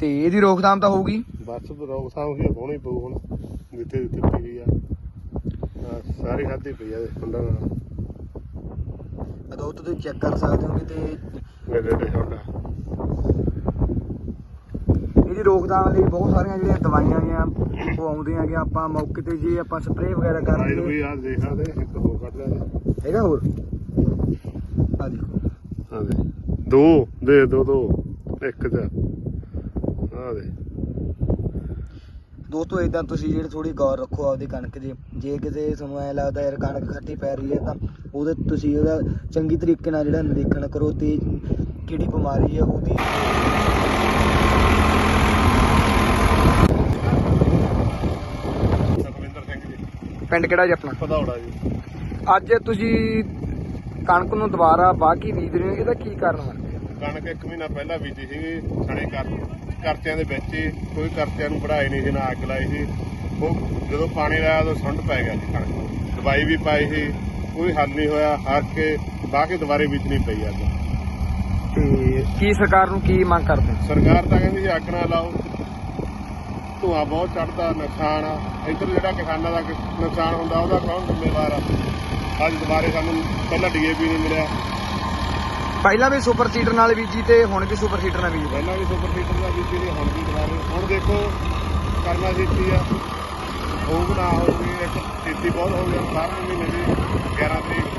ਤੇ ਇਹਦੀ ਰੋਕਥਾਮ ਤਾਂ ਹੋਊਗੀ? ਬਸ ਰੋਕਥਾਮ ਹੀ ਹੋਣੀ ਪਊ ਹੁਣ ਜਿੱਥੇ ਜਿੱਥੇ ਪਈ ਆ। ਸਾਰੀ ਖਾਦੀ ਪਈ ਆ ਹੁੰਦਾ ਨਾਲ। ਅਦੋਂ ਤੁਸੀਂ ਚੈੱਕ ਕਰ ਸਕਦੇ ਹੋ ਤੇ ਮੇਰੇ ਤੇ ਛੋਟਾ ਇਹਦੀ ਰੋਕਥਾਮ ਲਈ ਬਹੁਤ ਸਾਰੀਆਂ ਜਿਹੜੀਆਂ ਦਵਾਈਆਂ ਗੀਆਂ ਉਹ ਆਉਂਦੀਆਂ ਕਿ ਆਪਾਂ ਮੌਕੇ ਤੇ ਜੇ ਆਪਾਂ ਸਪਰੇਅ ਵਗੈਰਾ ਕਰ ਲਈਏ ਵੀ ਆ ਦੇਖਾ ਦੇ ਇੱਕ ਹੋਰ ਕੱਢ ਲਿਆ ਦੇ ਹੈਗਾ ਹੋਰ? ਆ ਦੇਖੋ। ਆ ਦੇ ਦੋ ਦੇ ਦੋ ਦੋ। ਇੱਕ ਚ ਆ ਦੇ ਦੋਸਤੋ ਇਦਾਂ ਤੁਸੀਂ ਜਿਹੜੇ ਥੋੜੀ ਗੌਰ ਰੱਖੋ ਆਪਦੀ ਕਣਕ ਦੀ। ਜੇ ਕਿਤੇ ਤੁਹਾਨੂੰ ਐ ਲੱਗਦਾ ਯਾਰ ਕਣਕ ਖੱਟੀ ਪੈ ਰਹੀ ਹੈ ਤਾਂ ਉਹਦੇ ਤੁਸੀਂ ਉਹਦਾ ਚੰਗੀ ਤਰੀਕੇ ਨਾਲ ਜਿਹੜਾ ਨਿਰੀਖਣ ਕਰੋ ਤੇ ਕਿਹੜੀ ਬਿਮਾਰੀ ਹੈ ਉਹਦੀ। ਸੁਖਵਿੰਦਰ ਸਿੰਘ ਜੀ। ਪਿੰਡ ਕਿਹੜਾ ਜੀ ਆਪਣਾ? ਪਧੌੜਾ ਜੀ। ਅੱਜ ਤੁਸੀਂ ਕਣਕ ਨੂੰ ਦੁਬਾਰਾ ਬਾਕੀ ਬੀਜ ਰਹੇ ਹੋ? ਇਹਦਾ ਕੀ ਕਾਰਨ ਗਿਆ? ਕਣਕ ਇੱਕ ਮਹੀਨਾ ਪਹਿਲਾਂ ਬੀਜੀ ਸੀਗੀ ਖੜੇ ਕਰ ਕਰਚਿਆਂ ਦੇ ਵਿੱਚ ਹੀ ਕੋਈ ਕਰਚਿਆਂ ਨੂੰ ਵਢਾਈ ਨਹੀਂ ਸੀ ਨਾ ਅੱਗ ਲਾਈ ਸੀ। ਉਹ ਜਦੋਂ ਪਾਣੀ ਲਾਇਆ ਉਦੋਂ ਸੁੰਡ ਪੈ ਗਿਆ ਸੀ ਕਣਕ ਦਵਾਈ ਵੀ ਪਾਈ ਸੀ ਕੋਈ ਹੱਲ ਨਹੀਂ ਹੋਇਆ ਹਾਰ ਕੇ ਬਾਅਦ ਕੇ ਦੁਬਾਰੇ ਬੀਜਣੀ ਪਈ ਤੇ ਕੀ ਸਰਕਾਰ ਨੂੰ ਕੀ ਮੰਗ ਕਰਦੇ? ਸਰਕਾਰ ਤਾਂ ਕਹਿੰਦੀ ਜੀ ਅੱਗ ਨਾ ਲਾਓ। ਧੂਆਂ ਬਹੁਤ ਚੜਦਾ ਨੁਕਸਾਨ ਆ। ਇੱਧਰ ਜਿਹੜਾ ਕਿਸਾਨਾਂ ਦਾ ਨੁਕਸਾਨ ਹੁੰਦਾ ਉਹਦਾ ਕੌਣ ਜ਼ਿੰਮੇਵਾਰ ਆ? ਅੱਜ ਦੁਬਾਰੇ ਸਾਨੂੰ ਪਹਿਲਾਂ ਡੀਏਪੀ ਨਹੀਂ ਮਿਲਿਆ। ਪਹਿਲਾਂ ਵੀ ਸੁਪਰ ਸੀਟਰ ਨਾਲ ਬੀਜੀ ਤੇ ਹੁਣ ਵੀ ਸੁਪਰ ਸੀਟਰ ਨਾਲ ਬੀਜੀ। ਪਹਿਲਾਂ ਵੀ ਸੁਪਰ ਸੀਟਰ ਦਾ ਬੀਜੀ ਨੇ ਹੁਣ ਵੀ ਦੁਬਾਰੇ। ਹੁਣ ਦੇਖੋ ਕਰਨਾ ਸਿੱਖੀ ਆ। ਹੋਊ ਨਾ ਹੋਊਗੀ ਇੱਕ ਛੇਤੀ ਬਹੁਤ ਹੋ ਗਿਆ 12 ਮਹੀਨੇ ਦੀ 11 ਤਰੀਕ।